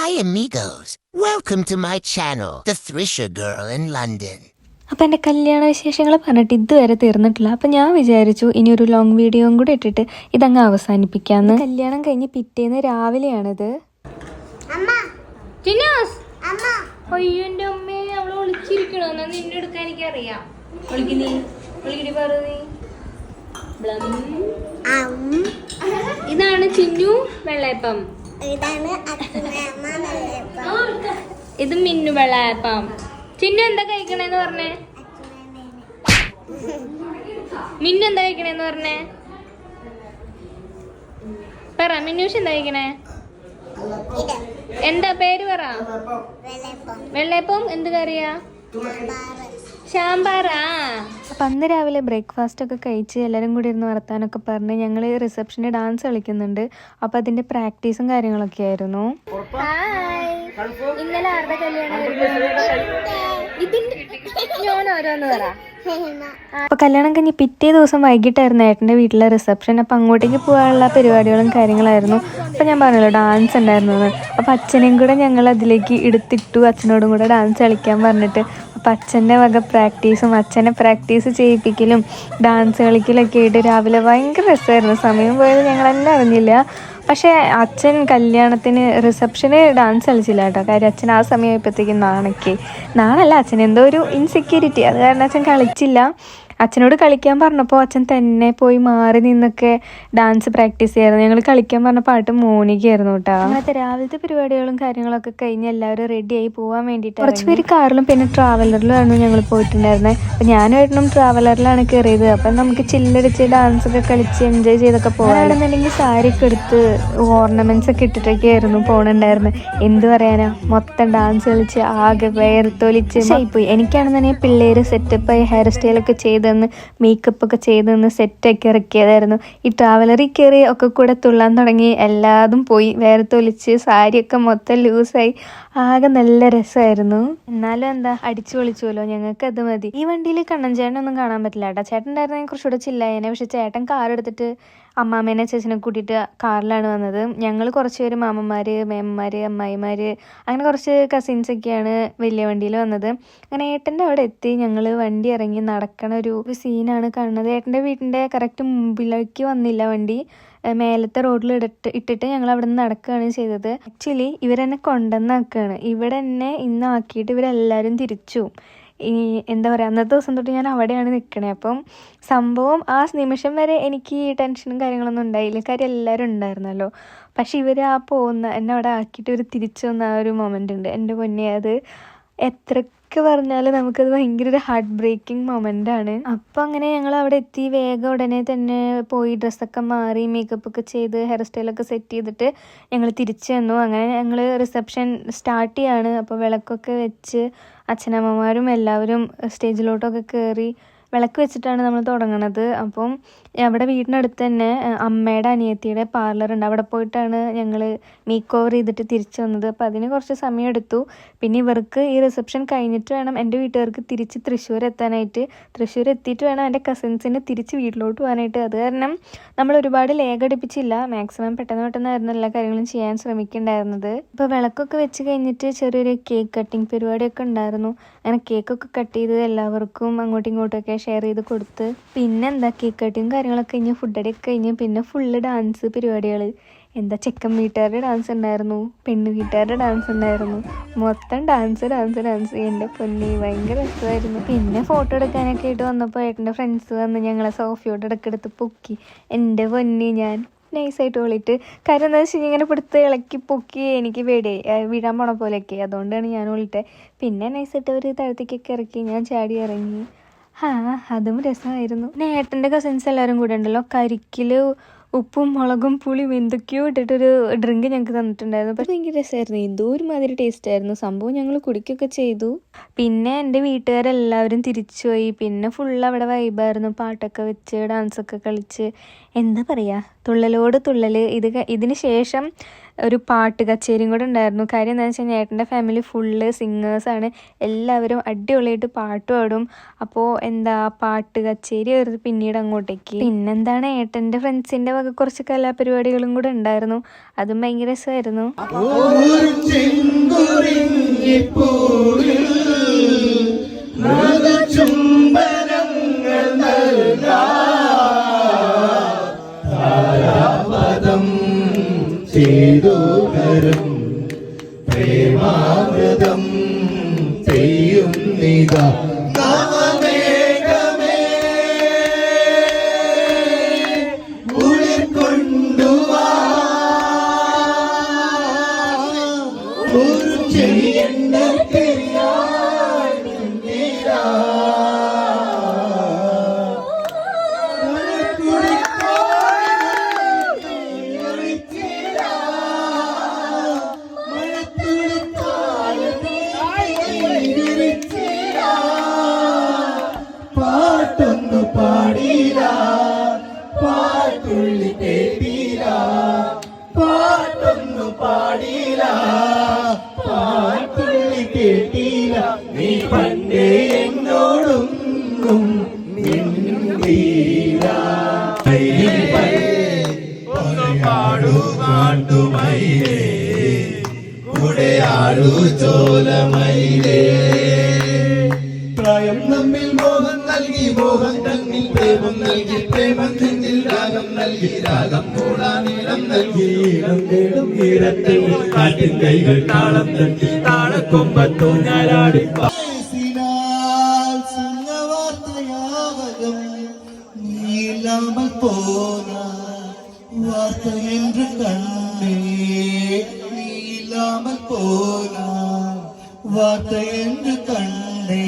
Hi, amigos. Welcome to my channel, The Thrisha Girl in London. അപ്പം എന്റെ കല്യാണ വിശേഷങ്ങൾ പറഞ്ഞിട്ട് ഇതുവരെ തീർന്നിട്ടില്ല. അപ്പം ഞാൻ വിചാരിച്ചു ഇനി ഒരു ലോങ് വീഡിയോയും കൂടി ഇട്ടിട്ട് ഇതങ്ങ് അവസാനിപ്പിക്കാന്ന്. കല്യാണം കഴിഞ്ഞ് പിറ്റേന്ന് രാവിലെയാണിത്. ഇതാണ് ചിന്നു വെള്ളയപ്പം. ഇത് മിന്നു വെള്ളയപ്പം ചിന്നു എന്താ കഴിക്കണേന്ന് പറഞ്ഞേ? മിന്നു എന്താ കഴിക്കണേന്ന് പറഞ്ഞേ? പറ മിന്നൂഷ് എന്താ കഴിക്കണേ? എന്താ പേര് പറ? വെള്ളയപ്പം. എന്ത് കറിയാ? സാമ്പാറ്? അപ്പം അന്ന് രാവിലെ ബ്രേക്ക്ഫാസ്റ്റ് ഒക്കെ കഴിച്ച് എല്ലാവരും കൂടി ഇരുന്ന് വർത്താനൊക്കെ പറഞ്ഞ് ഞങ്ങൾ റിസപ്ഷന് ഡാൻസ് കളിക്കുന്നുണ്ട്. അപ്പം അതിന്റെ പ്രാക്ടീസും കാര്യങ്ങളൊക്കെ ആയിരുന്നു. ഇന്നലെ ആരുടെ കല്യാണം ഞാൻ ഓരോന്ന് പറ. അപ്പൊ കല്യാണം കഴിഞ്ഞ് പിറ്റേ ദിവസം വൈകിട്ടായിരുന്നു ഏട്ടന്റെ വീട്ടിലെ റിസപ്ഷൻ അപ്പോൾ അങ്ങോട്ടേക്ക് പോകാനുള്ള പരിപാടികളും കാര്യങ്ങളായിരുന്നു. അപ്പോൾ ഞാൻ പറഞ്ഞല്ലോ ഡാൻസ് ഉണ്ടായിരുന്നു അപ്പോൾ അപ്പം അച്ഛനെയും കൂടെ ഞങ്ങൾ അതിലേക്ക് എടുത്തിട്ടു. അച്ഛനോടും കൂടെ ഡാൻസ് കളിക്കാൻ പറഞ്ഞിട്ട്. അപ്പം അച്ഛന്റെ വക പ്രാക്ടീസും അച്ഛനെ പ്രാക്ടീസ് ചെയ്യിപ്പിക്കലും ഡാൻസ് കളിക്കലൊക്കെ ആയിട്ട് രാവിലെ ഭയങ്കര രസമായിരുന്നു. സമയം പോയത് ഞങ്ങളെല്ലാം അറിഞ്ഞില്ല. പക്ഷേ അച്ഛൻ കല്യാണത്തിന് റിസപ്ഷന് ഡാൻസ് കളിച്ചില്ല കേട്ടോ. കാര്യം അച്ഛൻ ആ സമയമായപ്പോഴത്തേക്കും നാണക്കെ നാണല്ല അച്ഛൻ എന്തോ ഒരു ഇൻസെക്യൂരിറ്റി അത് കാരണം അച്ഛൻ കളിച്ചില്ല. അച്ഛനോട് കളിക്കാൻ പറഞ്ഞപ്പോൾ അച്ഛൻ തന്നെ പോയി മാറി നിന്നൊക്കെ ഡാൻസ് പ്രാക്ടീസ് ചെയ്യായിരുന്നു. ഞങ്ങൾ കളിക്കാൻ പറഞ്ഞ പാട്ട് മോണിക്കായിരുന്നു കേട്ടോ അങ്ങനത്തെ രാവിലത്തെ പരിപാടികളും കാര്യങ്ങളൊക്കെ കഴിഞ്ഞ് എല്ലാവരും റെഡിയായി പോകാൻ വേണ്ടിയിട്ട് കുറച്ച് പേര് കാറിലും പിന്നെ ട്രാവലറിലുമാണ് ഞങ്ങൾ പോയിട്ടുണ്ടായിരുന്നത് അപ്പം ഞാനായിട്ടും ട്രാവലറിലാണ് കയറിയത് അപ്പം നമുക്ക് ചില്ലടിച്ച് ഡാൻസ് ഒക്കെ കളിച്ച് എൻജോയ് ചെയ്തൊക്കെ പോകാണെന്നുണ്ടെങ്കിൽ സാരി ഒക്കെ എടുത്ത് ഓർണമെന്റ്സ് ഒക്കെ ഇട്ടിട്ടൊക്കെ ആയിരുന്നു പോകണുണ്ടായിരുന്നത് എന്ത് പറയാനാ? മൊത്തം ഡാൻസ് കളിച്ച് ആകെ വേർത്തൊലിച്ച് പോയി എനിക്കാണെന്നുണ്ടെങ്കിൽ പിള്ളേര് സെറ്റപ്പായി ഹെയർ സ്റ്റൈലൊക്കെ ചെയ്തെന്ന് മേക്കപ്പ് ഒക്കെ ചെയ്തെന്ന് സെറ്റൊക്കെ ഇറക്കിയതായിരുന്നു. ഈ ട്രാവലറിൽ കയറി ഒക്കെ കൂടെ തുള്ളാൻ തുടങ്ങി. എല്ലാതും പോയി. വേറെ തൊലിച്ച് സാരിയൊക്കെ മൊത്തം ലൂസായി ആകെ നല്ല രസമായിരുന്നു. എന്നാലും എന്താ അടിച്ചു പൊളിച്ചുവല്ലോ ഞങ്ങൾക്ക് അത് മതി. ഈ വണ്ടിയിൽ കണ്ണൻ ചേട്ടനൊന്നും കാണാൻ പറ്റില്ല കേട്ടോ. ചേട്ടൻ ഉണ്ടായിരുന്നെങ്കിൽ കുറച്ചുകൂടെ ചില്ലായനെ പക്ഷെ ചേട്ടൻ കാർ എടുത്തിട്ട് അമ്മാമേനെ ചേച്ചനെ കൂട്ടിയിട്ട് കാറിലാണ് വന്നത്. ഞങ്ങൾ കുറച്ച് പേര് മാമന്മാർ മേമ്മമാർ അമ്മായിമാർ അങ്ങനെ കുറച്ച് കസിൻസ് ഒക്കെയാണ് വലിയ വണ്ടിയിൽ വന്നത്. അങ്ങനെ ഏട്ടന്റെ അവിടെ എത്തി. ഞങ്ങൾ വണ്ടി ഇറങ്ങി നടക്കണ ഒരു സീനാണ് കാണുന്നത് ഏട്ടന്റെ വീടിന്റെ കറക്റ്റ് മുമ്പിലേക്ക് വന്നില്ല വണ്ടി. മേലത്തെ റോഡിൽ ഇടട്ട് ഇട്ടിട്ട് ഞങ്ങൾ അവിടെ നിന്ന് നടക്കുകയാണ് ചെയ്തത്. ആക്ച്വലി ഇവരെന്നെ കൊണ്ടുവന്നാക്കുകയാണ്. ഇവിടെ എന്നെ ഇന്ന് ആക്കിയിട്ട് ഇവരെല്ലാവരും തിരിച്ചു. ഈ എന്താ പറയുക അന്നത്തെ ദിവസം തൊട്ട് ഞാൻ അവിടെയാണ് നിൽക്കണേ അപ്പം സംഭവം ആ നിമിഷം വരെ എനിക്ക് ഈ ടെൻഷനും കാര്യങ്ങളൊന്നും ഉണ്ടായില്ല. കാര്യം എല്ലാവരും ഉണ്ടായിരുന്നല്ലോ. പക്ഷെ ഇവർ ആ പോകുന്ന എന്നെ അവിടെ ആക്കിയിട്ട് ഇവർ തിരിച്ചു വന്ന ആ ഒരു മൊമെന്റ് ഉണ്ട്. എന്റെ പൊന്നെ അത് എത്രയൊക്കെ പറഞ്ഞാലും നമുക്കത് ഭയങ്കര ഒരു ഹാർട്ട് ബ്രേക്കിംഗ് മൊമെന്റ് ആണ്. അപ്പോൾ അങ്ങനെ ഞങ്ങൾ അവിടെ എത്തി. വേഗം ഉടനെ തന്നെ പോയി ഡ്രസ്സൊക്കെ മാറി മേക്കപ്പ് ഒക്കെ ചെയ്ത് ഹെയർ സ്റ്റൈലൊക്കെ സെറ്റ് ചെയ്തിട്ട് ഞങ്ങൾ തിരിച്ചു വന്നു. അങ്ങനെ ഞങ്ങൾ റിസപ്ഷൻ സ്റ്റാർട്ട് ചെയ്യാണ്. അപ്പോൾ വിളക്കൊക്കെ വെച്ച് അച്ഛനമ്മമാരും എല്ലാവരും സ്റ്റേജിലോട്ടൊക്കെ കയറി വിളക്ക് വെച്ചിട്ടാണ് നമ്മൾ തുടങ്ങണത്. അപ്പം അവിടെ വീടിനടുത്ത് തന്നെ അമ്മയുടെ അനിയത്തിയുടെ പാർലർ ഉണ്ട്. അവിടെ പോയിട്ടാണ് ഞങ്ങൾ മേക്ക് ഓവർ ചെയ്തിട്ട് തിരിച്ചു വന്നത്. അപ്പം അതിന് കുറച്ച് സമയം എടുത്തു പിന്നെ ഇവർക്ക് ഈ റിസപ്ഷൻ കഴിഞ്ഞിട്ട് വേണം എന്റെ വീട്ടുകാർക്ക് തിരിച്ച് തൃശ്ശൂർ എത്താനായിട്ട്. തൃശ്ശൂർ എത്തിയിട്ട് വേണം എന്റെ കസിൻസിന് തിരിച്ച് വീട്ടിലോട്ട് പോകാനായിട്ട്. അത് കാരണം നമ്മൾ ഒരുപാട് ലേഖ അടുപ്പിച്ചില്ല. മാക്സിമം പെട്ടെന്ന് പെട്ടെന്നായിരുന്നു എല്ലാ കാര്യങ്ങളും ചെയ്യാൻ ശ്രമിക്കുന്നുണ്ടായിരുന്നത് ഇപ്പോൾ വിളക്കൊക്കെ വെച്ച് കഴിഞ്ഞിട്ട് ചെറിയൊരു കേക്ക് കട്ടിങ് പരിപാടിയൊക്കെ ഉണ്ടായിരുന്നു. അങ്ങനെ കേക്കൊക്കെ കട്ട് ചെയ്ത് എല്ലാവർക്കും അങ്ങോട്ടും ഇങ്ങോട്ടൊക്കെ ഷെയർ ചെയ്ത് കൊടുത്ത്. പിന്നെ എന്താ കേക്ക് കട്ടിങ് കാര്യങ്ങളൊക്കെ കഴിഞ്ഞ് ഫുഡ് അടിയൊക്കെ കഴിഞ്ഞ് പിന്നെ ഫുള്ള് ഡാൻസ് പരിപാടികൾ എന്താ ചെക്കൻ വീട്ടുകാരുടെ ഡാൻസ് ഉണ്ടായിരുന്നു പെണ്ണ് വീട്ടുകാരുടെ ഡാൻസ് ഉണ്ടായിരുന്നു. മൊത്തം ഡാൻസ് ഡാൻസ് ഡാൻസ് എന്റെ പൊന്നി ഭയങ്കര രസമായിരുന്നു. പിന്നെ ഫോട്ടോ എടുക്കാനൊക്കെ ആയിട്ട് വന്നപ്പോൾ ഏട്ടന്റെ ഫ്രണ്ട്സ് വന്ന് ഞങ്ങളെ സോഫിയോട് ഇടയ്ക്കെടുത്ത് പൊക്കി. എന്റെ പൊന്നി ഞാൻ നൈസായിട്ട് ഓളിട്ട് കാര്യം എന്താ വെച്ച് ഇങ്ങനെ പിടുത്ത് ഇളക്കി പൊക്കി എനിക്ക് ഏഹ് വീഴാൻ പോണ പോലെയൊക്കെ. അതുകൊണ്ടാണ് ഞാൻ ഓളിട്ടെ പിന്നെ നൈസായിട്ട് അവർ താഴത്തേക്കൊക്കെ ഇറക്കി ഞാൻ ചാടി ഇറങ്ങി. ആ അതും രസമായിരുന്നു. പിന്നെ ഏട്ടന്റെ കസിൻസ് എല്ലാവരും കൂടെ ഉണ്ടല്ലോ. കരിക്കിൽ ഉപ്പും മുളകും പുളിയും എന്തൊക്കെയോ ഇട്ടിട്ടൊരു ഡ്രിങ്ക് ഞങ്ങൾക്ക് തന്നിട്ടുണ്ടായിരുന്നു. പക്ഷേ ഭയങ്കര രസമായിരുന്നു എന്തോ ഒരു മാതിരി ടേസ്റ്റ് ആയിരുന്നു. സംഭവം ഞങ്ങൾ കുടിക്കുകയൊക്കെ ചെയ്തു. പിന്നെ എന്റെ വീട്ടുകാരെല്ലാവരും തിരിച്ചുപോയി പിന്നെ ഫുൾ അവിടെ വൈബായിരുന്നു പാട്ടൊക്കെ വെച്ച് ഡാൻസൊക്കെ കളിച്ച്. എന്താ പറയുക തുള്ളലോട് തുള്ളൽ ഇത് ഇതിന് ശേഷം ഒരു പാട്ട് കച്ചേരിയും കൂടെ ഉണ്ടായിരുന്നു. കാര്യം എന്താണെന്ന് വെച്ച് കഴിഞ്ഞാൽ ഏട്ടന്റെ ഫാമിലി ഫുള്ള് സിംഗേഴ്സാണ് എല്ലാവരും അടിപൊളിയായിട്ട് പാട്ട് പാടും. അപ്പോൾ എന്താ പാട്ട് കച്ചേരി ഒരു പിന്നീട് അങ്ങോട്ടേക്ക്. പിന്നെന്താണ് ഏട്ടന്റെ ഫ്രണ്ട്സിന്റെ വക കുറച്ച് കലാപരിപാടികളും കൂടെ ഉണ്ടായിരുന്നു. അതും ഭയങ്കര രസമായിരുന്നു. ഒരു ചെയ്തു വരും പ്രേമാമൃതം ചെയ്യും നിത നവമേഘമേ ഉളിർക്കൊണ്ടുവാ ഒരു പാടിയില്ല. പാട്ടുള്ളി കേട്ടീരാ പാട്ടൊന്നു പാടിയില്ല. പാട്ടുള്ളി കേട്ടില്ല. നീ പണ്ടേ എന്നോടൊന്നും മിണ്ടിയില്ല. ഒന്ന് പാടു പാട്ടുമയിലേ കൂടെ ആടു ചോലമയിലേ പ്രായം നമ്മിൽ മോഹം നൽകി മോഹം തന്നിൽ പ്രേമം നൽകി പ്രേമം നിന്നിൽ രാഗം നൽകി രാഗം കൂടാനീളം നൽകി ഈണം തേടും ഈരത്തിൽ കാറ്റിൻ കൈകൾ താളം തട്ടി താളക്കൊമ്പത്തോ ഞാനാടി நீலாமல் போனா வார்த்தை என்று கண்ணே நீலாமல் போனா வார்த்தை என்று கண்ணே